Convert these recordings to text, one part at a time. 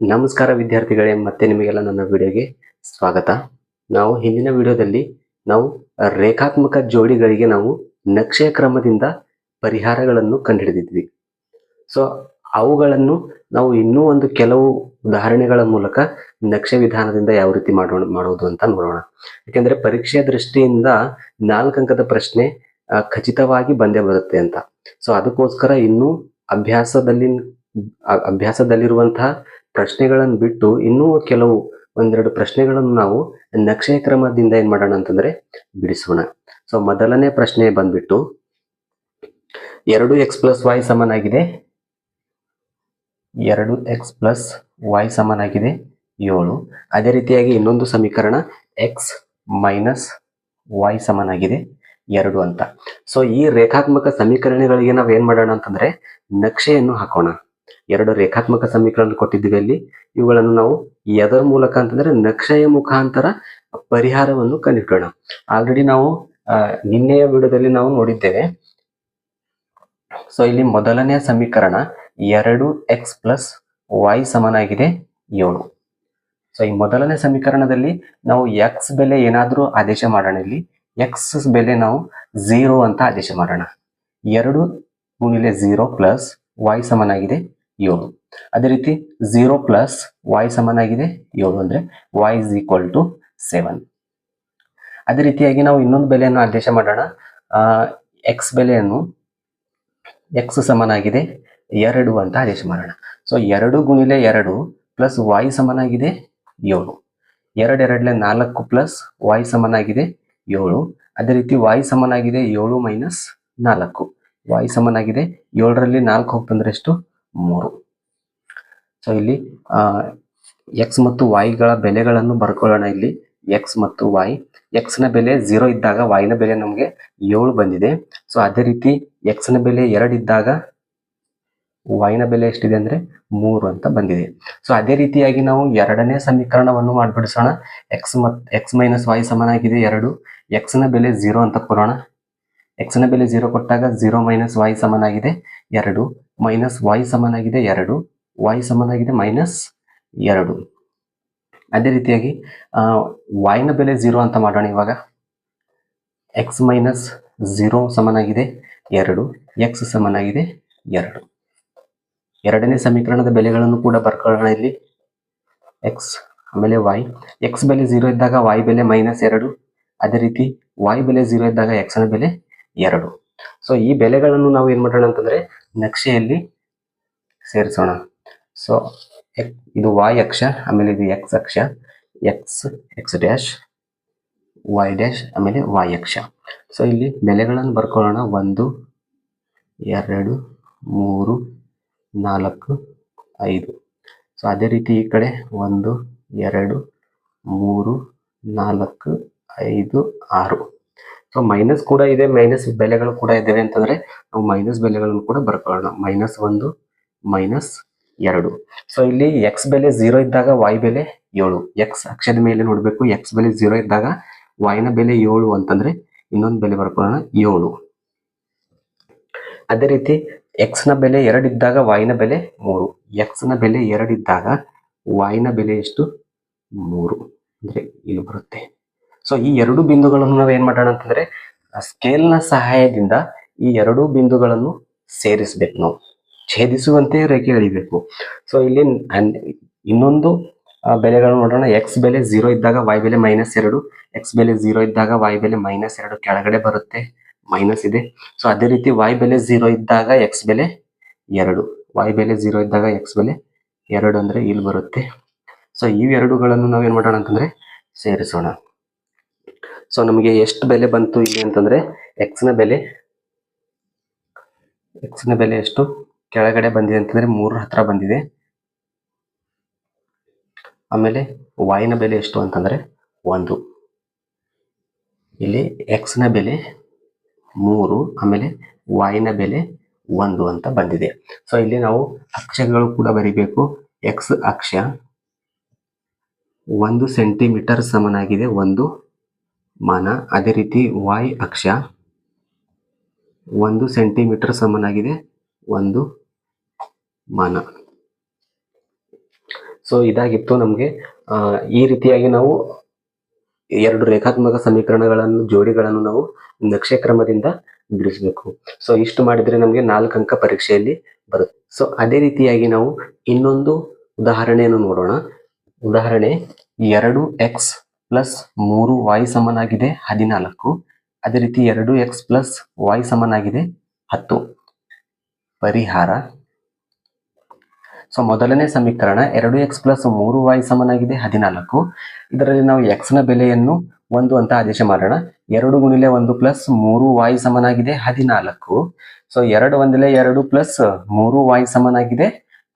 ನಮಸ್ಕಾರ ವಿದ್ಯಾರ್ಥಿಗಳೇ, ಮತ್ತೆ ನಿಮಗೆಲ್ಲ ನನ್ನ ವಿಡಿಯೋಗೆ ಸ್ವಾಗತ. ನಾವು ಹಿಂದಿನ ವಿಡಿಯೋದಲ್ಲಿ ನಾವು ರೇಖಾತ್ಮಕ ಜೋಡಿಗಳಿಗೆ ನಾವು ನಕ್ಷೆಯ ಕ್ರಮದಿಂದ ಪರಿಹಾರಗಳನ್ನು ಕಂಡುಹಿಡಿದಿದ್ವಿ. ಸೊ ಅವುಗಳನ್ನು ನಾವು ಇನ್ನೂ ಒಂದು ಕೆಲವು ಉದಾಹರಣೆಗಳ ಮೂಲಕ ನಕ್ಷೆ ವಿಧಾನದಿಂದ ಯಾವ ರೀತಿ ಮಾಡೋಣ ಮಾಡೋದು ಅಂತ ನೋಡೋಣ. ಯಾಕೆಂದ್ರೆ ಪರೀಕ್ಷೆಯ ದೃಷ್ಟಿಯಿಂದ ನಾಲ್ಕು ಅಂಕದ ಪ್ರಶ್ನೆ ಖಚಿತವಾಗಿ ಬಂದೇ ಬರುತ್ತೆ ಅಂತ. ಸೊ ಅದಕ್ಕೋಸ್ಕರ ಇನ್ನೂ ಅಭ್ಯಾಸದಲ್ಲಿ ಅಭ್ಯಾಸದಲ್ಲಿರುವಂತಹ ಪ್ರಶ್ನೆಗಳನ್ನು ಬಿಟ್ಟು ಇನ್ನೂ ಕೆಲವು ಒಂದೆರಡು ಪ್ರಶ್ನೆಗಳನ್ನು ನಾವು ನಕ್ಷೆ ಕ್ರಮದಿಂದ ಏನ್ ಮಾಡೋಣ ಅಂತಂದ್ರೆ ಬಿಡಿಸೋಣ. ಸೊ ಮೊದಲನೇ ಪ್ರಶ್ನೆ ಬಂದ್ಬಿಟ್ಟು ಎರಡು ಎಕ್ಸ್ ಪ್ಲಸ್ ವೈ ಸಮನಾಗಿದೆ. ಎರಡು ಎಕ್ಸ್ ಪ್ಲಸ್ ವೈ ಸಮನಾಗಿದೆ ಏಳು. ಅದೇ ರೀತಿಯಾಗಿ ಇನ್ನೊಂದು ಸಮೀಕರಣ ಎಕ್ಸ್ ಮೈನಸ್ ವೈ ಸಮನಾಗಿದೆ ಎರಡು ಅಂತ. ಸೊ ಈ ರೇಖಾತ್ಮಕ ಸಮೀಕರಣಗಳಿಗೆ ನಾವು ಏನ್ ಮಾಡೋಣ ಅಂತಂದ್ರೆ ನಕ್ಷೆಯನ್ನು ಹಾಕೋಣ. ಎರಡು ರೇಖಾತ್ಮಕ ಸಮೀಕರಣ ಕೊಟ್ಟಿದ್ದೀವಿ ಅಲ್ಲಿ. ಇವುಗಳನ್ನು ನಾವು ಎದರ ಮೂಲಕ ಅಂತಂದ್ರೆ ನಕ್ಷೆಯ ಮುಖಾಂತರ ಪರಿಹಾರವನ್ನು ಕಂಡುಹಿಡೋಣ ಆಲ್ರೆಡಿ ನಾವು ನಿನ್ನೆಯ ವಿಡಿಯೋದಲ್ಲಿ ನಾವು ನೋಡಿದ್ದೇವೆ. ಸೊ ಇಲ್ಲಿ ಮೊದಲನೆಯ ಸಮೀಕರಣ ಎರಡು ಎಕ್ಸ್ ಪ್ಲಸ್ ವೈ ಸಮನಾಗಿದೆ, ಏಳು. ಸೊ ಈ ಮೊದಲನೇ ಸಮೀಕರಣದಲ್ಲಿ ನಾವು ಎಕ್ಸ್ ಬೆಲೆ ಏನಾದರೂ ಆದೇಶ ಮಾಡೋಣ ಇಲ್ಲಿ. ಎಕ್ಸ್ ಬೆಲೆ ನಾವು ಝೀರೋ ಅಂತ ಆದೇಶ ಮಾಡೋಣ. ಎರಡು ಗುಣಿಲೆ ಝೀರೋ ಪ್ಲಸ್ ವೈ ಸಮನಾಗಿದೆ. ಏಳು. ಅದೇ ರೀತಿ ಝೀರೋ ಪ್ಲಸ್ ವೈ ಸಮನಾಗಿದೆ ಏಳು ಅಂದ್ರೆ Y is equal to seven ಅದೇ ರೀತಿಯಾಗಿ ನಾವು ಇನ್ನೊಂದು ಬೆಲೆಯನ್ನು ಆದೇಶ ಮಾಡೋಣ. ಎಕ್ಸ್ ಬೆಲೆಯನ್ನು ಎಕ್ಸ್ ಸಮನಾಗಿದೆ ಎರಡು ಅಂತ ಆದೇಶ ಮಾಡೋಣ. ಸೊ ಎರಡು ಗುಣಿಲೆ ಎರಡು ಪ್ಲಸ್ ವೈ ಸಮನಾಗಿದೆ ಏಳು. ಎರಡು ಎರಡಲೆ ನಾಲ್ಕು ಪ್ಲಸ್ ವೈ ಸಮನಾಗಿದೆ ಏಳು. ಅದೇ ರೀತಿ ವೈ ಸಮನಾಗಿದೆ ಏಳು ಮೈನಸ್ ನಾಲ್ಕು. ವೈ ಸಮನಾಗಿದೆ ಏಳರಲ್ಲಿ ನಾಲ್ಕು ಹೋಗ್ತಂದ್ರೆ ಎಷ್ಟು? ಮೂರು. ಸೊ ಇಲ್ಲಿ ಎಕ್ಸ್ ಮತ್ತು ವೈಗಳ ಬೆಲೆಗಳನ್ನು ಬರ್ಕೊಳ್ಳೋಣ ಇಲ್ಲಿ. ಎಕ್ಸ್ ಮತ್ತು ವೈ ಎಕ್ಸ್ನ ಬೆಲೆ ಝೀರೋ ಇದ್ದಾಗ ವೈ ನ ಬೆಲೆ ನಮಗೆ ಏಳು ಬಂದಿದೆ. ಸೊ ಅದೇ ರೀತಿ ಎಕ್ಸ್ನ ಬೆಲೆ ಎರಡು ಇದ್ದಾಗ ವೈ ನ ಬೆಲೆ ಎಷ್ಟಿದೆ ಅಂದ್ರೆ ಮೂರು ಅಂತ ಬಂದಿದೆ. ಸೊ ಅದೇ ರೀತಿಯಾಗಿ ನಾವು ಎರಡನೇ ಸಮೀಕರಣವನ್ನು ಮಾಡ್ಬಿಡಿಸೋಣ. ಎಕ್ಸ್ ಮತ್ ಎಕ್ಸ್ ಮೈನಸ್ ವೈ ಸಮನಾಗಿದೆ ಎರಡು. ಎಕ್ಸ್ನ ಬೆಲೆ ಝೀರೋ ಅಂತ ಕೊಡೋಣ. ಎಕ್ಸ್ನ ಬೆಲೆ ಜೀರೋ ಕೊಟ್ಟಾಗ ಜೀರೋ ಮೈನಸ್ ವೈ ಸಮನಾಗಿದೆ ಎರಡು ಮೈನಸ್ ವೈ ಸಮನಾಗಿದೆ ಎರಡು ವೈ ಸಮನಾಗಿದೆ ಮೈನಸ್ ಎರಡು. ಅದೇ ರೀತಿಯಾಗಿ ವೈನ ಬೆಲೆ ಝೀರೋ ಅಂತ ಮಾಡೋಣ ಇವಾಗ. ಎಕ್ಸ್ ಮೈನಸ್ ಝೀರೋ ಸಮನಾಗಿದೆ ಎರಡು ಎಕ್ಸ್ ಸಮನಾಗಿದೆ ಎರಡು. ಎರಡನೇ ಸಮೀಕರಣದ ಬೆಲೆಗಳನ್ನು ಕೂಡ ಬರ್ಕೊಳ್ಳೋಣ ಇಲ್ಲಿ. ಎಕ್ಸ್ ಆಮೇಲೆ ವೈ ಎಕ್ಸ್ ಬೆಲೆ ಝೀರೋ ಇದ್ದಾಗ ವೈ ಬೆಲೆ ಮೈನಸ್ ಎರಡು. ಅದೇ ರೀತಿ ವೈ ಬೆಲೆ ಝೀರೋ ಇದ್ದಾಗ ಎಕ್ಸ್ನ ಬೆಲೆ ಎರಡು. ಸೊ ಈ ಬೆಲೆಗಳನ್ನು ನಾವು ಏನು ಮಾಡೋಣ ಅಂತಂದ್ರೆ ನಕ್ಷೆಯಲ್ಲಿ ಸೇರಿಸೋಣ. ಸೊ ಇದು ವಾಯ್ ಅಕ್ಷ, ಆಮೇಲೆ ಇದು ಎಕ್ಸ್ ಅಕ್ಷ X X dash Y dash ಆಮೇಲೆ ವಾಯ್ ಅಕ್ಷ. ಸೊ ಇಲ್ಲಿ ಬೆಲೆಗಳನ್ನು ಬರ್ಕೊಳ್ಳೋಣ. ಒಂದು, ಎರಡು, ಮೂರು, ನಾಲ್ಕು, ಐದು. ಸೊ ಅದೇ ರೀತಿ ಈ ಕಡೆ ಒಂದು, ಎರಡು, ಮೂರು, ನಾಲ್ಕು, ಐದು, ಆರು. ಸೊ ಮೈನಸ್ ಕೂಡ ಇದೆ ಮೈನಸ್ ಬೆಲೆಗಳು ಕೂಡ ಇದ್ದಾವೆ ಅಂತಂದ್ರೆ ನಾವು ಮೈನಸ್ ಬೆಲೆಗಳನ್ನು ಕೂಡ ಬರ್ಕೊಳ್ಳೋಣ. ಮೈನಸ್ ಒಂದು ಮೈನಸ್ ಎರಡು. ಸೊ ಇಲ್ಲಿ ಎಕ್ಸ್ ಬೆಲೆ ಝೀರೋ ಇದ್ದಾಗ ವೈ ಬೆಲೆ ಏಳು. ಎಕ್ಸ್ ಅಕ್ಷದ ಮೇಲೆ ನೋಡಬೇಕು ಎಕ್ಸ್ ಬೆಲೆ ಝೀರೋ ಇದ್ದಾಗ ವೈನ ಬೆಲೆ ಏಳು ಅಂತಂದ್ರೆ ಇನ್ನೊಂದು ಬೆಲೆ ಬರ್ಕೊಳ್ಳೋಣ, ಏಳು. ಅದೇ ರೀತಿ ಎಕ್ಸ್ನ ಬೆಲೆ ಎರಡು ಇದ್ದಾಗ ವೈನ ಬೆಲೆ ಮೂರು. ಎಕ್ಸ್ನ ಬೆಲೆ ಎರಡು ಇದ್ದಾಗ ವೈನ ಬೆಲೆ ಎಷ್ಟು? ಮೂರು. ಅಂದ್ರೆ ಇಲ್ಲಿ ಬರುತ್ತೆ. ಸೊ ಈ ಎರಡು ಬಿಂದುಗಳನ್ನು ನಾವು ಏನ್ ಮಾಡೋಣ ಅಂತಂದ್ರೆ ಸ್ಕೇಲ್ನ ಸಹಾಯದಿಂದ ಈ ಎರಡು ಬಿಂದುಗಳನ್ನು ಸೇರಿಸ್ಬೇಕು ನಾವು. ಛೇದಿಸುವಂತೆ ರೇಖೆ ಎಳಿಬೇಕು. ಸೊ ಇಲ್ಲಿ ಇನ್ನೊಂದು ಬೆಲೆಗಳನ್ನು ನೋಡೋಣ. ಎಕ್ಸ್ ಬೆಲೆ ಝೀರೋ ಇದ್ದಾಗ ವೈ ಬೆಲೆ ಮೈನಸ್ ಎರಡು. ಎಕ್ಸ್ ಬೆಲೆ ಝೀರೋ ಇದ್ದಾಗ ವೈ ಬೆಲೆ ಮೈನಸ್ ಎರಡು. ಕೆಳಗಡೆ ಬರುತ್ತೆ ಮೈನಸ್ ಇದೆ. ಸೊ ಅದೇ ರೀತಿ ವೈ ಬೆಲೆ ಝೀರೋ ಇದ್ದಾಗ ಎಕ್ಸ್ ಬೆಲೆ ಎರಡು. ವೈ ಬೆಲೆ ಝೀರೋ ಇದ್ದಾಗ ಎಕ್ಸ್ ಬೆಲೆ ಎರಡು ಅಂದ್ರೆ ಇಲ್ಲಿ ಬರುತ್ತೆ. ಸೊ ಈ ಎರಡುಗಳನ್ನು ನಾವು ಏನ್ ಮಾಡೋಣ ಅಂತಂದ್ರೆ, ಸೇರಿಸೋಣ. ಸೊ ನಮಗೆ ಎಷ್ಟು ಬೆಲೆ ಬಂತು ಇಲ್ಲಿ ಅಂತಂದ್ರೆ ಎಕ್ಸ್ನ ಬೆಲೆ ಎಕ್ಸ್ನ ಬೆಲೆ ಎಷ್ಟು ಕೆಳಗಡೆ ಬಂದಿದೆ ಅಂತಂದ್ರೆ ಮೂರರ ಹತ್ರ ಬಂದಿದೆ. ಆಮೇಲೆ ವೈ ನ ಬೆಲೆ ಎಷ್ಟು ಅಂತಂದ್ರೆ ಒಂದು. ಇಲ್ಲಿ ಎಕ್ಸ್ನ ಬೆಲೆ ಮೂರು, ಆಮೇಲೆ ವೈ ನ ಬೆಲೆ ಒಂದು ಅಂತ ಬಂದಿದೆ. ಸೊ ಇಲ್ಲಿ ನಾವು ಅಕ್ಷಗಳು ಕೂಡ ಬರೀಬೇಕು. ಎಕ್ಸ್ ಅಕ್ಷ ಒಂದು ಸೆಂಟಿಮೀಟರ್ ಸಮನಾಗಿದೆ, ಒಂದು ಮಾನ, ಅದೇ ರೀತಿ ವಾಯ್ ಅಕ್ಷ. ಒಂದು ಸೆಂಟಿಮೀಟರ್ ಸಮನಾಗಿದೆ, ಒಂದು ಮಾನ. ಸೊ ಇದಾಗಿತ್ತು ನಮಗೆ. ಈ ರೀತಿಯಾಗಿ ನಾವು ಎರಡು ರೇಖಾತ್ಮಕ ಸಮೀಕರಣಗಳನ್ನು, ಜೋಡಿಗಳನ್ನು ನಾವು ನಕ್ಷೆ ಕ್ರಮದಿಂದ ಬಿಡಿಸಬೇಕು. ಸೊ ಇಷ್ಟು ಮಾಡಿದ್ರೆ ನಮಗೆ ನಾಲ್ಕು ಅಂಕ ಪರೀಕ್ಷೆಯಲ್ಲಿ ಬರುತ್ತೆ. ಸೊ ಅದೇ ರೀತಿಯಾಗಿ ನಾವು ಇನ್ನೊಂದು ಉದಾಹರಣೆಯನ್ನು ನೋಡೋಣ. ಉದಾಹರಣೆ ಎರಡು ಎಕ್ಸ್ ಪ್ಲಸ್ ಮೂರು ವೈ ಸಮನಾಗಿದೆ ಹದಿನಾಲ್ಕು. ಅದೇ ರೀತಿ ಎರಡು ಎಕ್ಸ್ ಪ್ಲಸ್ ವೈ ಸಮನಾಗಿದೆ ಹತ್ತು. ಪರಿಹಾರ. ಸೊ ಮೊದಲನೇ ಸಮೀಕರಣ ಎರಡು ಎಕ್ಸ್ ಪ್ಲಸ್ ಮೂರು ವೈ ಸಮನಾಗಿದೆ ಹದಿನಾಲ್ಕು. ಇದರಲ್ಲಿ ನಾವು ಎಕ್ಸ್ನ ಬೆಲೆಯನ್ನು ಒಂದು ಅಂತ ಆದೇಶ ಮಾಡೋಣ. ಎರಡು ಗುಣಿಲೆ ಒಂದು ಪ್ಲಸ್ ಮೂರು ವೈ ಸಮನಾಗಿದೆ ಹದಿನಾಲ್ಕು. ಸೊ ಎರಡು ಒಂದಿಲೆ ಎರಡು ಪ್ಲಸ್ ಮೂರು ವೈ ಸಮನಾಗಿದೆ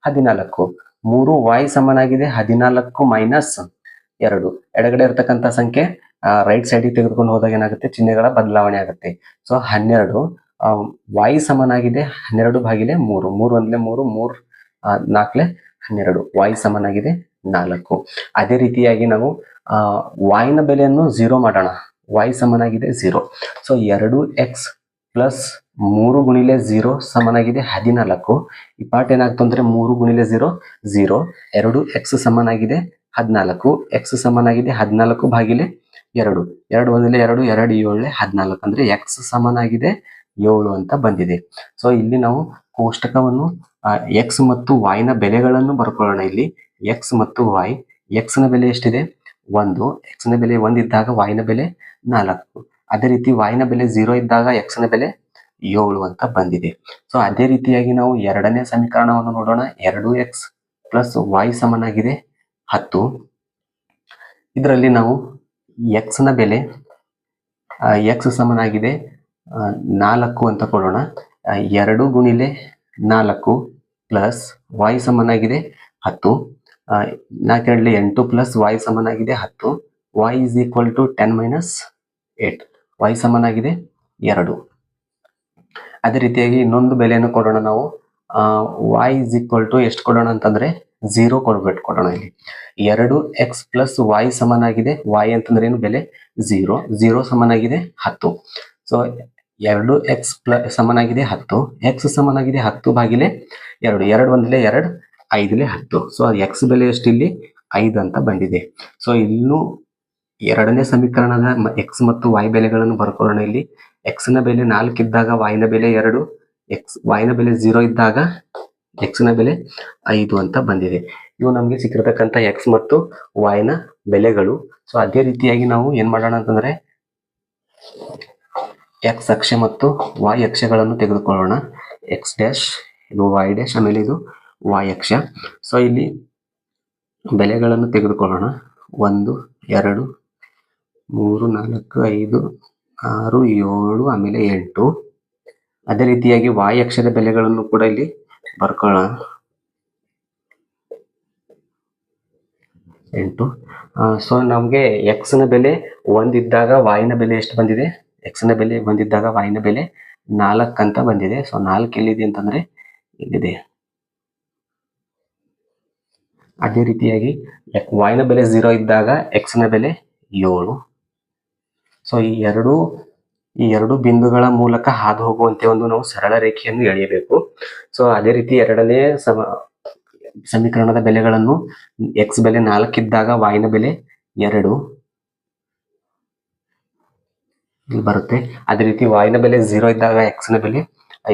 ಹದಿನಾಲ್ಕು. ಮೂರು ವೈ ಸಮನಾಗಿದೆ ಹದಿನಾಲ್ಕು ಮೈನಸ್ ಎರಡು. ಎಡಗಡೆ ಇರತಕ್ಕಂತ ಸಂಖ್ಯೆ ರೈಟ್ ಸೈಡ್ ತೆಗೆದುಕೊಂಡು ಹೋದಾಗ ಏನಾಗುತ್ತೆ? ಚಿಹ್ನೆಗಳ ಬದಲಾವಣೆ ಆಗುತ್ತೆ. ಸೊ ಹನ್ನೆರಡು ವಾಯು ಸಮನಾಗಿದೆ, ಹನ್ನೆರಡು ಬಾಗಿಲೆ ಮೂರು. ಮೂರು ಒಂದ್ಲೆ ಮೂರು, ಮೂರ್ ನಾಲ್ಕಲೆ ಹನ್ನೆರಡು. ವಾಯು ಸಮನಾಗಿದೆ, ನಾಲ್ಕು. ಅದೇ ರೀತಿಯಾಗಿ ನಾವು, ಆ, y ನ ಬೆಲೆಯನ್ನು ಝೀರೋ ಮಾಡೋಣ. y ಸಮನಾಗಿದೆ ಝೀರೋ ಸೊ ಎರಡು ಎಕ್ಸ್ ಪ್ಲಸ್ ಮೂರು ಗುಣಿಲೆ ಝೀರೋ ಸಮನಾಗಿದೆ, ಹದಿನಾಲ್ಕು. ಈ ಪಾರ್ಟ್ ಏನಾಗ್ತು ಅಂದ್ರೆ ಮೂರು ಗುಣಿಲೆ ಝೀರೋ ಝೀರೋ ಎರಡು ಎಕ್ಸ್ ಸಮನಾಗಿದೆ ಹದಿನಾಲ್ಕು ಎಕ್ಸ್ ಸಮನಾಗಿದೆ, ಹದಿನಾಲ್ಕು ಬಾಗಿಲೆ ಎರಡು. ಎರಡು ಒಂದಿಲ್ಲ ಎರಡು ಎರಡು ಏಳೆ, ಹದಿನಾಲ್ಕು. ಅಂದ್ರೆ ಎಕ್ಸ್ ಸಮನಾಗಿದೆ, ಏಳು ಅಂತ ಬಂದಿದೆ. ಸೊ ಇಲ್ಲಿ ನಾವು ಕೋಷ್ಟಕವನ್ನು ಎಕ್ಸ್ ಮತ್ತು y ನ ಬೆಲೆಗಳನ್ನು ಬರ್ಕೊಳ್ಳೋಣ ಇಲ್ಲಿ. ಎಕ್ಸ್ ಮತ್ತು ವಾಯ್ ಎಕ್ಸ್ನ ಬೆಲೆ ಎಷ್ಟಿದೆ? ಒಂದು. ಎಕ್ಸ್ನ ನ ಬೆಲೆ ಒಂದಿದ್ದಾಗ y ನ ಬೆಲೆ ನಾಲ್ಕು. ಅದೇ ರೀತಿ y ನ ಬೆಲೆ ಝೀರೋ ಇದ್ದಾಗ ಎಕ್ಸ್ನ ಬೆಲೆ ಏಳು ಅಂತ ಬಂದಿದೆ. ಸೊ ಅದೇ ರೀತಿಯಾಗಿ ನಾವು ಎರಡನೇ ಸಮೀಕರಣವನ್ನು ನೋಡೋಣ. ಎರಡು ಎಕ್ಸ್ ಪ್ಲಸ್ ವಾಯ್ ಸಮನಾಗಿದೆ ಹತ್ತು. ಇದರಲ್ಲಿ ನಾವು ಎಕ್ಸ್ನ ಬೆಲೆ ಎಕ್ಸ್ ಸಮನಾಗಿದೆ ನಾಲ್ಕು ಅಂತ ಕೊಡೋಣ. ಎರಡು ಗುಣಿಲೆ ನಾಲ್ಕು ಪ್ಲಸ್ ವೈ ಸಮನಾಗಿದೆ ಹತ್ತು. ನಾಲ್ಕೆರಡಲಿ ಎಂಟು ಪ್ಲಸ್ ವೈ ಸಮನಾಗಿದೆ ಹತ್ತು. Y is equal to ten minus eight Y ಸಮನಾಗಿದೆ ಎರಡು. ಅದೇ ರೀತಿಯಾಗಿ ಇನ್ನೊಂದು ಬೆಲೆಯನ್ನು ಕೊಡೋಣ ನಾವು. ವಾಯ್ ಇಸ್ ಈಕ್ವಲ್ ಟು ಎಷ್ಟು ಕೊಡೋಣ ಅಂತಂದ್ರೆ ಝೀರೋ ಕೊಡ್ಬಿಟ್ಟು ಕೊಡೋಣ ಇಲ್ಲಿ. ಎರಡು ಎಕ್ಸ್ ಪ್ಲಸ್ ವೈ ಸಮನಾಗಿದೆ. ವೈ ಅಂತಂದ್ರೆ ಏನು ಬೆಲೆ? ಝೀರೋ ಝೀರೋ ಸಮನಾಗಿದೆ, ಹತ್ತು. ಸೊ ಎರಡು ಎಕ್ಸ್ ಪ್ಲಸ್ ಸಮನಾಗಿದೆ, ಹತ್ತು. ಎಕ್ಸ್ ಸಮನಾಗಿದೆ, ಹತ್ತು ಬಾಗಿಲೆ ಎರಡು. ಎರಡು ಒಂದಲೇ ಎರಡು, ಐದಲೇ ಹತ್ತು. ಸೊ ಎಕ್ಸ್ ಬೆಲೆ ಎಷ್ಟು ಇಲ್ಲಿ? ಐದು ಅಂತ ಬಂದಿದೆ. ಸೊ ಇನ್ನು ಎರಡನೇ ಸಮೀಕರಣದ ಎಕ್ಸ್ ಮತ್ತು ವೈ ಬೆಲೆಗಳನ್ನು ಬರ್ಕೊಳ್ಳೋಣ ಇಲ್ಲಿ. ಎಕ್ಸ್ನ ಬೆಲೆ ನಾಲ್ಕು ಇದ್ದಾಗ y ನ ಬೆಲೆ ಎರಡು ಎಕ್ಸ್ y ನ ಬೆಲೆ ಝೀರೋ ಇದ್ದಾಗ ಎಕ್ಸ್ನ ಬೆಲೆ ಐದು ಅಂತ ಬಂದಿದೆ. ಇವು ನಮಗೆ ಸಿಕ್ಕಿರತಕ್ಕಂತ ಎಕ್ಸ್ ಮತ್ತು y ನ ಬೆಲೆಗಳು. ಸೊ ಅದೇ ರೀತಿಯಾಗಿ ನಾವು ಏನ್ ಮಾಡೋಣ ಅಂತಂದ್ರೆ ಎಕ್ಸ್ ಅಕ್ಷ ಮತ್ತು ವಾಯ್ ಅಕ್ಷಗಳನ್ನು ತೆಗೆದುಕೊಳ್ಳೋಣ. ಎಕ್ಸ್ ಡ್ಯಾಶ್ ಇದು ವಾಯ್ ಡ್ಯಾಶ್ ಆಮೇಲೆ ಇದು ವಾಯ್ ಅಕ್ಷ. ಸೊ ಇಲ್ಲಿ ಬೆಲೆಗಳನ್ನು ತೆಗೆದುಕೊಳ್ಳೋಣ. ಒಂದು, ಎರಡು, ಮೂರು, ನಾಲ್ಕು, ಐದು, ಆರು, ಏಳು, ಆಮೇಲೆ ಎಂಟು. ಅದೇ ರೀತಿಯಾಗಿ y ಅಕ್ಷದ ಬೆಲೆಗಳನ್ನು ಕೂಡ ಇಲ್ಲಿ ಬರ್ಕೊಳ್ಳೋಣ. ಎಂಟು. ಸೊ ನಮಗೆ ಎಕ್ಸ್ನ ಬೆಲೆ ಒಂದಿದ್ದಾಗ ವಾಯಿನ ಬೆಲೆ ಎಷ್ಟು ಬಂದಿದೆ? ಎಕ್ಸ್ನ ಬೆಲೆ ಒಂದಿದ್ದಾಗ ವಾಯಿನ ಬೆಲೆ ನಾಲ್ಕು ಅಂತ ಬಂದಿದೆ. ಸೊ ನಾಲ್ಕು ಎಲ್ಲಿದೆ ಅಂತಂದ್ರೆ ಇಲ್ಲಿದೆ. ಅದೇ ರೀತಿಯಾಗಿ ವಾಯಿನ ಬೆಲೆ ಝೀರೋ ಇದ್ದಾಗ ಎಕ್ಸ್ನ ಬೆಲೆ ಏಳು. ಸೊ ಈ ಎರಡು ಈ ಎರಡು ಬಿಂದುಗಳ ಮೂಲಕ ಹಾದು ಹೋಗುವಂತೆ ಒಂದು ನಾವು ಸರಳ ರೇಖೆಯನ್ನು ಎಳೆಯಬೇಕು. ಸೊ ಅದೇ ರೀತಿ ಎರಡನೇ ಸಮ, ಸಮೀಕರಣದ ಬೆಲೆಗಳನ್ನು ಎಕ್ಸ್ ಬೆಲೆ ನಾಲ್ಕಿದ್ದಾಗ ವಾಯಿನ ಬೆಲೆ ಎರಡು. ಇಲ್ಲಿ ಬರುತ್ತೆ. ಅದೇ ರೀತಿ ವಾಯಿನ ಬೆಲೆ ಝೀರೋ ಇದ್ದಾಗ ಎಕ್ಸ್ನ ಬೆಲೆ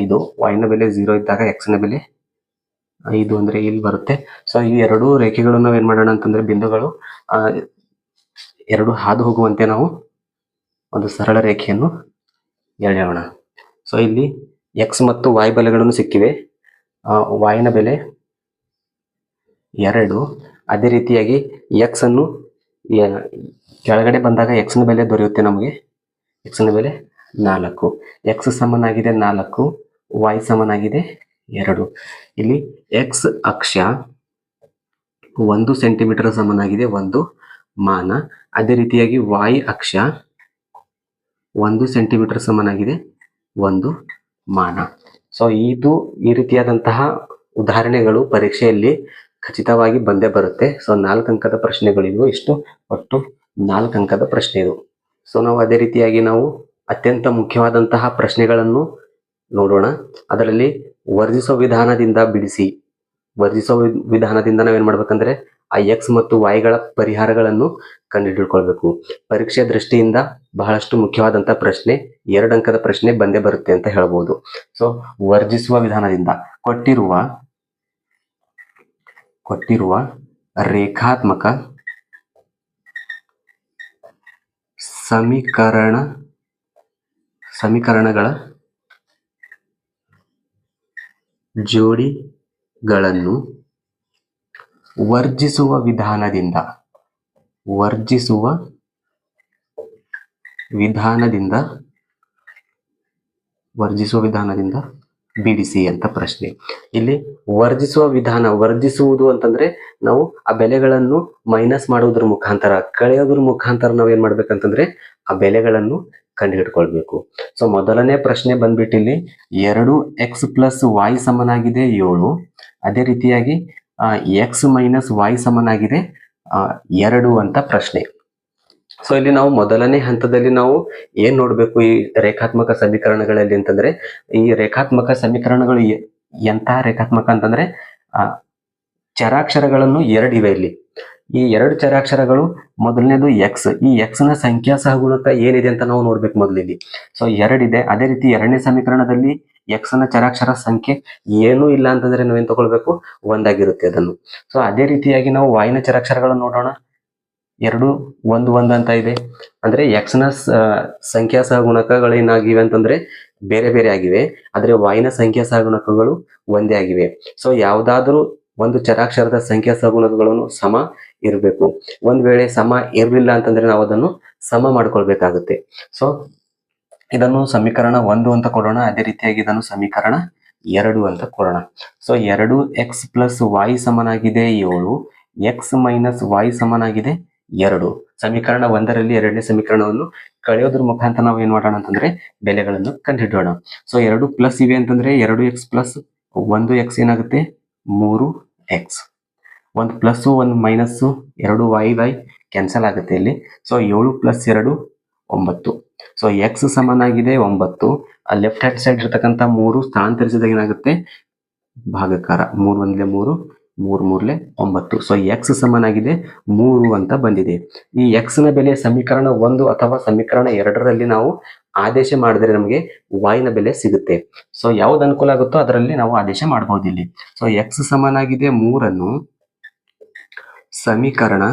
ಐದು. ವಾಯಿನ ಬೆಲೆ ಝೀರೋ ಇದ್ದಾಗ ಎಕ್ಸ್ನ ಬೆಲೆ ಐದು ಅಂದ್ರೆ ಇಲ್ಲಿ ಬರುತ್ತೆ. ಸೊ ಈ ಎರಡು ರೇಖೆಗಳನ್ನು ನಾವೇನ್ ಮಾಡೋಣ ಅಂತಂದ್ರೆ ಬಿಂದುಗಳು ಎರಡು ಹಾದು ಹೋಗುವಂತೆ ನಾವು ಒಂದು ಸರಳ ರೇಖೆಯನ್ನು ಎಳೆಯೋಣ ಸೊ ಇಲ್ಲಿ ಎಕ್ಸ್ ಮತ್ತು ವಾಯ್ ಬೆಲೆಗಳನ್ನು ಸಿಕ್ಕಿವೆ. ವಾಯ್ನ ಬೆಲೆ ಎರಡು. ಅದೇ ರೀತಿಯಾಗಿ ಎಕ್ಸ್ ಅನ್ನು ಕೆಳಗಡೆ ಬಂದಾಗ ಎಕ್ಸ್ನ ಬೆಲೆ ದೊರೆಯುತ್ತೆ ನಮಗೆ. ಎಕ್ಸ್ನ ಬೆಲೆ ನಾಲ್ಕು. ಎಕ್ಸ್ ಸಮನಾಗಿದೆ ನಾಲ್ಕು ವೈ ಸಮನಾಗಿದೆ ಎರಡು. ಇಲ್ಲಿ ಎಕ್ಸ್ ಅಕ್ಷ ಒಂದು ಸೆಂಟಿಮೀಟರ್ ಸಮನಾಗಿದೆ, ಒಂದು ಮಾನ. ಅದೇ ರೀತಿಯಾಗಿ ವಾಯ್ ಅಕ್ಷ ಒಂದು ಸೆಂಟಿಮೀಟರ್ ಸಮನಾಗಿದೆ ಒಂದು ಮಾನ. ಸೊ ಇದು ಈ ರೀತಿಯಾದಂತಹ ಉದಾಹರಣೆಗಳು ಪರೀಕ್ಷೆಯಲ್ಲಿ ಖಚಿತವಾಗಿ ಬಂದೇ ಬರುತ್ತೆ. ಸೊ ನಾಲ್ಕು ಅಂಕದ ಪ್ರಶ್ನೆಗಳಿವು ಇಷ್ಟು ಒಟ್ಟು ನಾಲ್ಕು ಅಂಕದ ಪ್ರಶ್ನೆ ಇದು. ಸೊ ನಾವು ಅದೇ ರೀತಿಯಾಗಿ ನಾವು ಅತ್ಯಂತ ಮುಖ್ಯವಾದಂತಹ ಪ್ರಶ್ನೆಗಳನ್ನು ನೋಡೋಣ. ಅದರಲ್ಲಿ ವರ್ಜಿಸೋ ವಿಧಾನದಿಂದ ಬಿಡಿಸಿ, ವರ್ಜಿಸೋ ವಿಧಾನದಿಂದ ನಾವೇನ್ ಮಾಡ್ಬೇಕಂದ್ರೆ ಆ ಎಕ್ಸ್ ಮತ್ತು ಗಳ ಪರಿಹಾರಗಳನ್ನು ಕಂಡುಹಿಡ್ಕೊಳ್ಬೇಕು ಪರೀಕ್ಷೆ ದೃಷ್ಟಿಯಿಂದ ಬಹಳಷ್ಟು ಮುಖ್ಯವಾದಂತಹ ಪ್ರಶ್ನೆ, ಎರಡು ಅಂಕದ ಪ್ರಶ್ನೆ ಬಂದೇ ಬರುತ್ತೆ ಅಂತ ಹೇಳಬಹುದು ಸೊ ವರ್ಜಿಸುವ ವಿಧಾನದಿಂದ ಕೊಟ್ಟಿರುವ ಕೊಟ್ಟಿರುವ ರೇಖಾತ್ಮಕ ಸಮೀಕರಣ, ಸಮೀಕರಣಗಳ ಜೋಡಿಗಳನ್ನು ವರ್ಜಿಸುವ ವಿಧಾನದಿಂದ ವರ್ಜಿಸುವ ವಿಧಾನದಿಂದ ವರ್ಜಿಸುವ ವಿಧಾನದಿಂದ ಬಿಡಿಸಿ ಅಂತ ಪ್ರಶ್ನೆ. ಇಲ್ಲಿ ವರ್ಜಿಸುವ ವಿಧಾನ, ವರ್ಜಿಸುವುದು ಅಂತಂದ್ರೆ ನಾವು ಆ ಬೆಲೆಗಳನ್ನು ಮೈನಸ್ ಮಾಡುವುದರ ಮುಖಾಂತರ, ಕಳೆಯೋದ್ರ ಮುಖಾಂತರ ನಾವು ಏನ್ ಮಾಡ್ಬೇಕಂತಂದ್ರೆ ಆ ಬೆಲೆಗಳನ್ನು ಕಂಡುಹಿಡ್ಕೊಳ್ಬೇಕು. ಸೊ ಮೊದಲನೇ ಪ್ರಶ್ನೆ ಬಂದ್ಬಿಟ್ಟಿಲ್ಲಿ ಎರಡು ಎಕ್ಸ್ ಪ್ಲಸ್ ವೈ ಸಮನಾಗಿದೆ ಏಳು. ಅದೇ ರೀತಿಯಾಗಿ ಎಕ್ಸ್ ಮೈನಸ್ ವೈ ಸಮನಾಗಿದೆ. ಎರಡು ಅಂತ ಪ್ರಶ್ನೆ. ಸೊ ಇಲ್ಲಿ ನಾವು ಮೊದಲನೇ ಹಂತದಲ್ಲಿ ನಾವು ಏನ್ ನೋಡ್ಬೇಕು ಈ ರೇಖಾತ್ಮಕ ಸಮೀಕರಣಗಳಲ್ಲಿ ಅಂತಂದ್ರೆ, ಈ ರೇಖಾತ್ಮಕ ಸಮೀಕರಣಗಳು ಎಂತಹ ರೇಖಾತ್ಮಕ ಅಂತಂದ್ರೆ, ಆ, ಚರಾಕ್ಷರಗಳನ್ನು ಎರಡು ಇವೆ ಇಲ್ಲಿ. ಈ ಎರಡು ಚರಾಕ್ಷರಗಳು, ಮೊದಲನೇದು ಎಕ್ಸ್ ಈ ಎಕ್ಸ್ನ ಸಂಖ್ಯಾ ಸಹಗುಣಕ ಏನಿದೆ ಅಂತ ನಾವು ನೋಡ್ಬೇಕು ಮೊದಲಿಲ್ಲಿ. ಸೊ ಎರಡಿದೆ. ಅದೇ ರೀತಿ ಎರಡನೇ ಸಮೀಕರಣದಲ್ಲಿ ಎಕ್ಸ್ನ ಚರಾಕ್ಷರ ಸಂಖ್ಯೆ ಏನೂ ಇಲ್ಲ ಅಂತಂದ್ರೆ ನಾವೇನ್ ತಗೊಳ್ಬೇಕು? ಒಂದಾಗಿರುತ್ತೆ ಅದನ್ನು. ಸೊ ಅದೇ ರೀತಿಯಾಗಿ ನಾವು ವಾಯಿನ ಚರಾಕ್ಷರಗಳನ್ನು ನೋಡೋಣ. ಎರಡು, ಒಂದು ಒಂದು ಅಂತ ಇದೆ. ಅಂದ್ರೆ ಎಕ್ಸ್ನ ಸಂಖ್ಯಾ ಸಹಗುಣಕಗಳು ಏನಾಗಿವೆ ಅಂತಂದ್ರೆ ಬೇರೆ ಬೇರೆ ಆಗಿವೆ. ಆದ್ರೆ ವಾಯಿನ ಸಂಖ್ಯಾ ಸಹಗುಣಕಗಳು ಒಂದೇ ಆಗಿವೆ. ಸೊ ಯಾವ್ದಾದ್ರೂ ಒಂದು ಚರಾಕ್ಷರದ ಸಂಖ್ಯಾ ಸಹಗುಣಕಗಳನ್ನು ಸಮ ಇರಬೇಕು. ಒಂದ್ ವೇಳೆ ಸಮ ಇರಲಿಲ್ಲ ಅಂತಂದ್ರೆ ನಾವು ಅದನ್ನು ಸಮ ಮಾಡ್ಕೊಳ್ಬೇಕಾಗುತ್ತೆ. ಸೊ ಇದನ್ನು ಸಮೀಕರಣ ಒಂದು ಅಂತ ಕೊಡೋಣ. ಅದೇ ರೀತಿಯಾಗಿ ಇದನ್ನು ಸಮೀಕರಣ ಎರಡು ಅಂತ ಕೊಡೋಣ. ಸೊ ಎರಡು ಎಕ್ಸ್ ಪ್ಲಸ್ ವೈ ಸಮನಾಗಿದೆ ಏಳು ಎಕ್ಸ್ ಮೈನಸ್ ವೈ ಸಮನಾಗಿದೆ ಎರಡು. ಸಮೀಕರಣ ಒಂದರಲ್ಲಿ ಎರಡನೇ ಸಮೀಕರಣವನ್ನು ಕಳೆಯೋದ್ರ ಮುಖಾಂತರ ನಾವು ಏನ್ ಮಾಡೋಣ ಅಂತಂದ್ರೆ ಬೆಲೆಗಳನ್ನು ಕಂಡುಹಿಡೋಣ ಸೊ ಎರಡು ಪ್ಲಸ್ ಇವೆ ಅಂತಂದ್ರೆ ಎರಡು ಎಕ್ಸ್ ಪ್ಲಸ್ ಒಂದು ಎಕ್ಸ್ ಏನಾಗುತ್ತೆ? ಮೂರು ಎಕ್ಸ್ ಒಂದು ಪ್ಲಸ್ಸು ಒಂದು ಮೈನಸ್ಸು ಎರಡು ವೈ ವೈ ಕ್ಯಾನ್ಸಲ್ ಆಗುತ್ತೆ ಇಲ್ಲಿ. ಸೊ ಏಳು ಪ್ಲಸ್ ಎರಡು ಒಂಬತ್ತು. ಸೊ ಎಕ್ಸ್ ಸಮನಾಗಿದೆ, ಒಂಬತ್ತು. ಲೆಫ್ಟ್ ಹ್ಯಾಂಡ್ ಸೈಡ್ ಇರ್ತಕ್ಕಂಥ ಮೂರು ಸ್ಥಳಾಂತರಿಸಿದಾಗ ಏನಾಗುತ್ತೆ? ಭಾಗಕಾರ. ಮೂರು ಒಂದ್ಲೆ ಮೂರು ಮೂರು ಮೂರ್ಲೆ ಒಂಬತ್ತು. ಸೊ ಎಕ್ಸ್ ಸಮನಾಗಿದೆ, ಮೂರು ಅಂತ ಬಂದಿದೆ. ಈ ಎಕ್ಸ್ನ ಬೆಲೆ ಸಮೀಕರಣ ಒಂದು ಅಥವಾ ಸಮೀಕರಣ ಎರಡರಲ್ಲಿ ನಾವು ಆದೇಶ ಮಾಡಿದ್ರೆ ನಮಗೆ ವಾಯಿನ ಬೆಲೆ ಸಿಗುತ್ತೆ. ಸೊ ಯಾವ್ದು ಅನುಕೂಲ ಆಗುತ್ತೋ ಅದರಲ್ಲಿ ನಾವು ಆದೇಶ ಮಾಡಬಹುದು ಇಲ್ಲಿ. ಸೊ ಎಕ್ಸ್ ಸಮನಾಗಿದೆ, ಮೂರನ್ನು ಸಮೀಕರಣ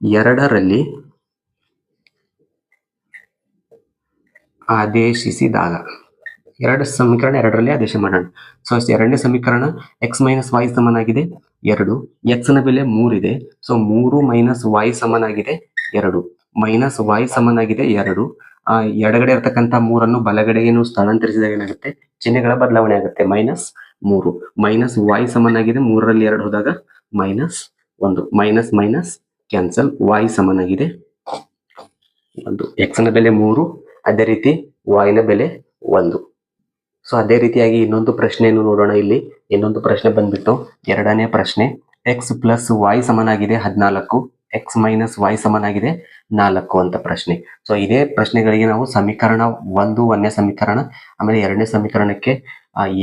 ಎರಡರಲ್ಲಿ ಆದೇಶಿಸಿದಾಗ. ಎರಡು ಸಮೀಕರಣ ಎರಡರಲ್ಲಿ ಆದೇಶ ಮಾಡೋಣ. ಸೊ ಎರಡನೇ ಸಮೀಕರಣ ಎಕ್ಸ್ ಮೈನಸ್ ವೈ ಸಮನಾಗಿದೆ, ಎರಡು. ಎಕ್ಸ್ನ ಬೆಲೆ ಮೂರಿದೆ ಸೊ ಮೂರು ಮೈನಸ್ ವೈ ಸಮನಾಗಿದೆ, ಎರಡು. ಮೈನಸ್ ವೈ ಸಮನಾಗಿದೆ, ಎರಡು. ಆ, ಎಡಗಡೆ ಇರ್ತಕ್ಕಂಥ ಮೂರನ್ನು ಬಲಗಡೆಗೇನು ಸ್ಥಳಾಂತರಿಸಿದಾಗ ಏನಾಗುತ್ತೆ? ಚಿಹ್ನೆಗಳ ಬದಲಾವಣೆ ಆಗುತ್ತೆ. ಮೈನಸ್ ಮೂರು. ಮೈನಸ್ ವೈ ಸಮನಾಗಿದೆ, ಮೂರರಲ್ಲಿ ಎರಡು ಹೋದಾಗ ಮೈನಸ್ ಒಂದು. ಮೈನಸ್ ಮೈನಸ್ ಕ್ಯಾನ್ಸಲ್ ವೈ ಸಮನಾಗಿದೆ, ಒಂದು. ಎಕ್ಸ್ನ ಬೆಲೆ ಮೂರು ಅದೇ ರೀತಿ ವಾಯಿನ ಬೆಲೆ ಒಂದು. ಸೊ ಅದೇ ರೀತಿಯಾಗಿ ಇನ್ನೊಂದು ಪ್ರಶ್ನೆಯನ್ನು ನೋಡೋಣ ಇಲ್ಲಿ. ಇನ್ನೊಂದು ಪ್ರಶ್ನೆ ಬಂದ್ಬಿಟ್ಟು ಎರಡನೇ ಪ್ರಶ್ನೆ. ಎಕ್ಸ್ ಪ್ಲಸ್ ವೈ ಸಮನಾಗಿದೆ ಹದಿನಾಲ್ಕು. ಎಕ್ಸ್ ಮೈನಸ್ ವೈ ಸಮನಾಗಿದೆ ನಾಲ್ಕು ಅಂತ ಪ್ರಶ್ನೆ. ಸೊ ಇದೇ ಪ್ರಶ್ನೆಗಳಿಗೆ ನಾವು ಸಮೀಕರಣ ಒಂದು, ಒಂದನೇ ಸಮೀಕರಣ, ಆಮೇಲೆ ಎರಡನೇ ಸಮೀಕರಣಕ್ಕೆ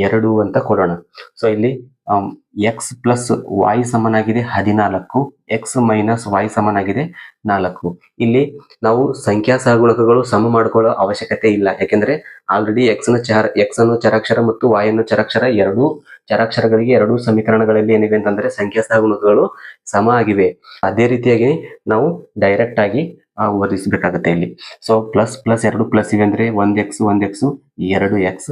ಎರಡು ಅಂತ ಕೊಡೋಣ. ಸೊ ಇಲ್ಲಿ ಎಕ್ಸ್ ಪ್ಲಸ್ ವೈ ಸಮನಾಗಿದೆ ಹದಿನಾಲ್ಕು ಎಕ್ಸ್ ಮೈನಸ್ ವೈ ಸಮನಾಗಿದೆ ನಾಲ್ಕು. ಇಲ್ಲಿ ನಾವು ಸಂಖ್ಯಾ ಸಹಗುಣಕಗಳು ಸಮ ಮಾಡಿಕೊಳ್ಳೋ ಅವಶ್ಯಕತೆ ಇಲ್ಲ. ಯಾಕೆಂದ್ರೆ ಆಲ್ರೆಡಿ ಎಕ್ಸ್ನ ಚರ ಎಕ್ಸ್ ಅನ್ನು ಚರಾಕ್ಷರ ಮತ್ತು ವೈ ಅನ್ನು ಚರಾಕ್ಷರ ಎರಡೂ ಚರಾಕ್ಷರಗಳಿಗೆ ಎರಡೂ ಸಮೀಕರಣಗಳಲ್ಲಿ ಏನಿವೆ ಅಂತಂದ್ರೆ ಸಂಖ್ಯಾ ಸಹಗುಣಕಗಳು ಸಮ ಆಗಿವೆ. ಅದೇ ರೀತಿಯಾಗಿ ನಾವು ಡೈರೆಕ್ಟ್ ಆಗಿ ಆ, ಇಲ್ಲಿ. ಸೊ ಪ್ಲಸ್ ಪ್ಲಸ್ ಎರಡು ಪ್ಲಸ್ ಇವೆ ಅಂದ್ರೆ ಒಂದ್ ಎಕ್ಸ್ ಒಂದ್ ಎಕ್ಸ್ ಎರಡು ಎಕ್ಸ್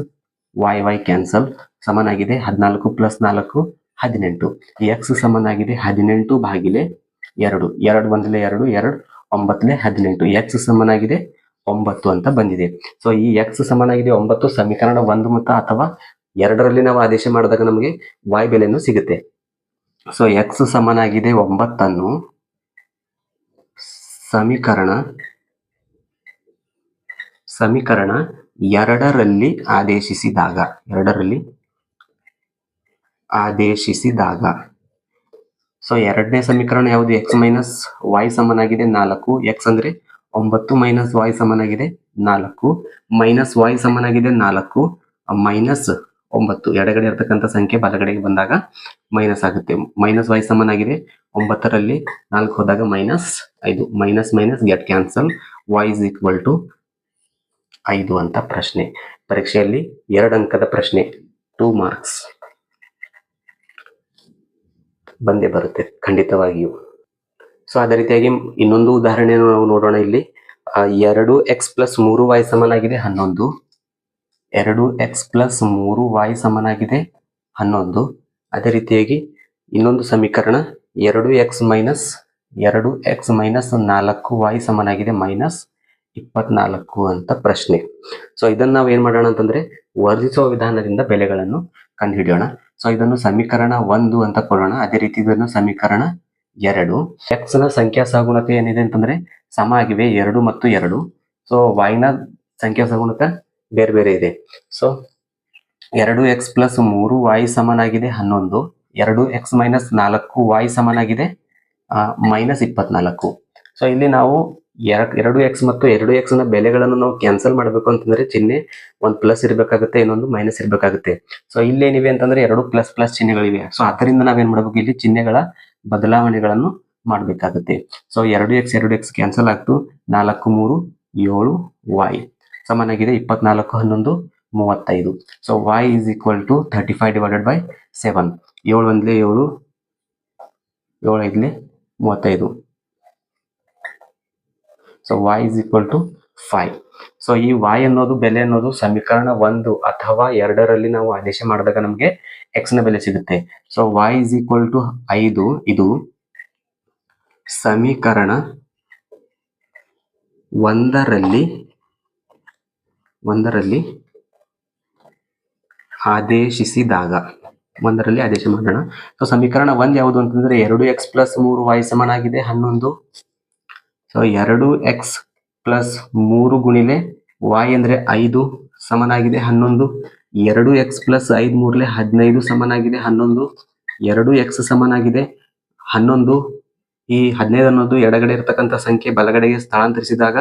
ವೈ ವೈ ಕ್ಯಾನ್ಸಲ್ ಸಮನಾಗಿದೆ ಹದಿನಾಲ್ಕು ಪ್ಲಸ್ ನಾಲ್ಕು, ಹದಿನೆಂಟು. ಎಕ್ಸ್ ಸಮನಾಗಿದೆ ಹದಿನೆಂಟು ಬಾಗಿಲೆ ಎರಡು. ಎರಡು ಒಂದಲೆ ಎರಡು ಎರಡು ಒಂಬತ್ತಲೆ ಹದಿನೆಂಟು. ಎಕ್ಸ್ ಸಮನಾಗಿದೆ ಒಂಬತ್ತು ಅಂತ ಬಂದಿದೆ. ಸೊ ಈ ಎಕ್ಸ್ ಸಮನಾಗಿದೆ ಒಂಬತ್ತು ಸಮೀಕರಣ ಒಂದು ಮತ್ತು ಅಥವಾ ಎರಡರಲ್ಲಿ ನಾವು ಆದೇಶ ಮಾಡಿದಾಗ ನಮಗೆ ವಾಯ್ ಬೆಲೆಯನ್ನು ಸಿಗುತ್ತೆ. ಸೊ ಎಕ್ಸ್ ಸಮನಾಗಿದೆ ಒಂಬತ್ತನ್ನು ಸಮೀಕರಣ ಸಮೀಕರಣ ಎರಡರಲ್ಲಿ ಆದೇಶಿಸಿದಾಗ, ಎರಡರಲ್ಲಿ ಆದೇಶಿಸಿದಾಗ. ಸೊ ಎರಡನೇ ಸಮೀಕರಣ ಯಾವುದು? ಎಕ್ಸ್ ಮೈನಸ್ ವೈ ಸಮನಾಗಿದೆ, ನಾಲ್ಕು. ಎಕ್ಸ್ ಅಂದ್ರೆ ಒಂಬತ್ತು ಮೈನಸ್ ವೈ ಸಮನಾಗಿದೆ, ನಾಲ್ಕು. ಮೈನಸ್ ವೈ ಸಮನಾಗಿದೆ, ನಾಲ್ಕು. ಮೈನಸ್ ಒಂಬತ್ತು. ಎಡಗಡೆ ಇರ್ತಕ್ಕಂಥ ಸಂಖ್ಯೆ ಬಲಗಡೆಗೆ ಬಂದಾಗ ಮೈನಸ್ ಆಗುತ್ತೆ. ಮೈನಸ್ ವೈ ಸಮನಾಗಿದೆ, ಒಂಬತ್ತರಲ್ಲಿ ನಾಲ್ಕು ಹೋದಾಗ ಮೈನಸ್ ಐದು. Minus minus get cancel Y is equal to ಐದು ಅಂತ ಪ್ರಶ್ನೆ. ಪರೀಕ್ಷೆಯಲ್ಲಿ ಎರಡು ಅಂಕದ ಪ್ರಶ್ನೆ. ಟೂ ಮಾರ್ಕ್ಸ್ ಬಂದೇ ಬರುತ್ತೆ, ಖಂಡಿತವಾಗಿಯೂ. ಸೊ ಅದೇ ರೀತಿಯಾಗಿ ಇನ್ನೊಂದು ಉದಾಹರಣೆಯನ್ನು ನಾವು ನೋಡೋಣ ಇಲ್ಲಿ. ಎರಡು ಎಕ್ಸ್ ಪ್ಲಸ್ ಮೂರು ವೈ ಸಮನಾಗಿದೆ ಹನ್ನೊಂದು. ಎರಡು ಎಕ್ಸ್ ಪ್ಲಸ್ ಮೂರು ವೈ ಸಮನಾಗಿದೆ ಹನ್ನೊಂದು. ಅದೇ ರೀತಿಯಾಗಿ ಇನ್ನೊಂದು ಸಮೀಕರಣ ಎರಡು ಎಕ್ಸ್ ಮೈನಸ್ ಎರಡು ಎಕ್ಸ್ ಮೈನಸ್ ನಾಲ್ಕು ವೈ ಸಮನಾಗಿದೆ ಮೈನಸ್ ಇಪ್ಪತ್ನಾಲ್ಕು ಅಂತ ಪ್ರಶ್ನೆ. ಸೊ ಇದನ್ನ ನಾವು ಏನ್ ಮಾಡೋಣ ಅಂತಂದ್ರೆ ವರ್ಧಿಸುವ ವಿಧಾನದಿಂದ ಬೆಲೆಗಳನ್ನು ಕಂಡುಹಿಡಿಯೋಣ. ಸೊ ಇದನ್ನು ಸಮೀಕರಣ ಒಂದು ಅಂತ ಕೊಡೋಣ. ಅದೇ ರೀತಿ ಇದನ್ನು ಸಮೀಕರಣ ಎರಡು. ಎಕ್ಸ್ನ ಸಂಖ್ಯಾ ಸಗುಣತೆ ಏನಿದೆ ಅಂತಂದ್ರೆ ಸಮ ಆಗಿವೆ ಎರಡು ಮತ್ತು ಎರಡು. ಸೊ y ನ ಸಂಖ್ಯಾ ಸಗುಣತೆ ಬೇರೆ ಬೇರೆ ಇದೆ. ಸೊ ಎರಡು ಎಕ್ಸ್ ಪ್ಲಸ್ ಮೂರು ವೈ ಸಮನಾಗಿದೆ ಹನ್ನೊಂದು. ಎರಡು ಎಕ್ಸ್ ಮೈನಸ್ ನಾಲ್ಕು ವೈ ಸಮನಾಗಿದೆ ಮೈನಸ್ ಇಪ್ಪತ್ನಾಲ್ಕು. ಸೊ ಇಲ್ಲಿ ನಾವು ಎರಡು ಎಕ್ಸ್ ಮತ್ತು ಎರಡು ಎಕ್ಸ್ನ ಬೆಲೆಗಳನ್ನು ನಾವು ಕ್ಯಾನ್ಸಲ್ ಮಾಡಬೇಕು ಅಂತಂದ್ರೆ ಚಿಹ್ನೆ ಒಂದು ಪ್ಲಸ್ ಇರಬೇಕಾಗುತ್ತೆ, ಇನ್ನೊಂದು ಮೈನಸ್ ಇರಬೇಕಾಗುತ್ತೆ. ಸೊ ಇಲ್ಲೇನಿವೆ ಅಂತಂದ್ರೆ ಎರಡು ಪ್ಲಸ್ ಪ್ಲಸ್ ಚಿಹ್ನೆಗಳಿವೆ. ಸೊ ಅದರಿಂದ ನಾವೇನ್ ಮಾಡಬೇಕು? ಇಲ್ಲಿ ಚಿಹ್ನೆಗಳ ಬದಲಾವಣೆಗಳನ್ನು ಮಾಡಬೇಕಾಗುತ್ತೆ. ಸೊ ಎರಡು ಎಕ್ಸ್ ಎರಡು ಎಕ್ಸ್ ಕ್ಯಾನ್ಸಲ್ ಆಗ್ತು. ನಾಲ್ಕು, ಮೂರು, ಏಳು ವೈ ಸಮನಾಗಿದೆ. ಇಪ್ಪತ್ನಾಲ್ಕು, ಹನ್ನೊಂದು, ಮೂವತ್ತೈದು. So Y is equal to thirty five divided by seven ಏಳು ಒಂದ್ಲೆ ಏಳು ಏಳು ಐದ್ಲೆ ಮೂವತ್ತೈದು. So Y is equal to five so ಈ y ಅನ್ನೋದು, ಬೆಲೆ ಅನ್ನೋದು ಸಮೀಕರಣ ಒಂದು ಅಥವಾ ಎರಡರಲ್ಲಿ ನಾವು ಆದೇಶ ಮಾಡಿದಾಗ ನಮಗೆ ಎಕ್ಸ್ನ ಬೆಲೆ ಸಿಗುತ್ತೆ. So y is equal to ಐದು. ಇದು ಸಮೀಕರಣ ಒಂದರಲ್ಲಿ ಒಂದರಲ್ಲಿ ಆದೇಶಿಸಿದಾಗ. ಒಂದರಲ್ಲಿ ಆದೇಶ ಮಾಡೋಣ. ಸೊ ಸಮೀಕರಣ ಒಂದ್ ಯಾವುದು ಅಂತಂದ್ರೆ ಎರಡು ಎಕ್ಸ್ ಪ್ಲಸ್ ಮೂರು ವೈ ಸಮನಾಗಿದೆ ಹನ್ನೊಂದು ಸೊ ಎರಡು ಎಕ್ಸ್ ಪ್ಲಸ್ ಮೂರು ಗುಣಿಲೆ y ಅಂದ್ರೆ ಐದು ಸಮನಾಗಿದೆ ಹನ್ನೊಂದು. ಎರಡು ಎಕ್ಸ್ ಪ್ಲಸ್ ಐದು ಮೂರ್ಲೆ ಹದಿನೈದು ಸಮನಾಗಿದೆ ಹನ್ನೊಂದು. ಎರಡು ಎಕ್ಸ್ ಸಮನಾಗಿದೆ ಹನ್ನೊಂದು. ಈ ಹದಿನೈದು ಅನ್ನೋದು ಎಡಗಡೆ ಇರತಕ್ಕಂಥ ಸಂಖ್ಯೆ ಬಲಗಡೆಗೆ ಸ್ಥಳಾಂತರಿಸಿದಾಗ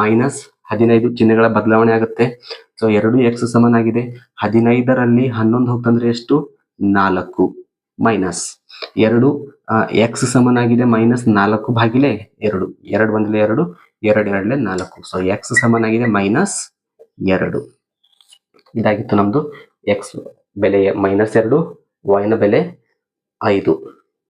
ಮೈನಸ್ ಹದಿನೈದು ಚಿಹ್ನೆಗಳ ಬದಲಾವಣೆ ಆಗುತ್ತೆ. ಸೊ ಎರಡು ಎಕ್ಸ್ ಸಮನಾಗಿದೆ. ಹದಿನೈದರಲ್ಲಿ ಹನ್ನೊಂದು ಹೋಗ್ತಂದ್ರೆ ಎಷ್ಟು? ನಾಲ್ಕು. ಮೈನಸ್ ಎರಡು ಎಕ್ಸ್ ಸಮನಾಗಿದೆ ಮೈನಸ್ ನಾಲ್ಕು ಭಾಗಿಲೆ ಎರಡು. ಎರಡು ಬಂದಲೆ ಎರಡು ಎರಡು ಎರಡಲೆ ನಾಲ್ಕು. ಸೊ ಎಕ್ಸ್ ಸಮನಾಗಿದೆ ಮೈನಸ್ ಎರಡು. ಇದಾಗಿತ್ತು ನಮ್ದು ಎಕ್ಸ್ ಬೆಲೆ ಮೈನಸ್ ಎರಡು ವೈನ ಬೆಲೆ ಐದು.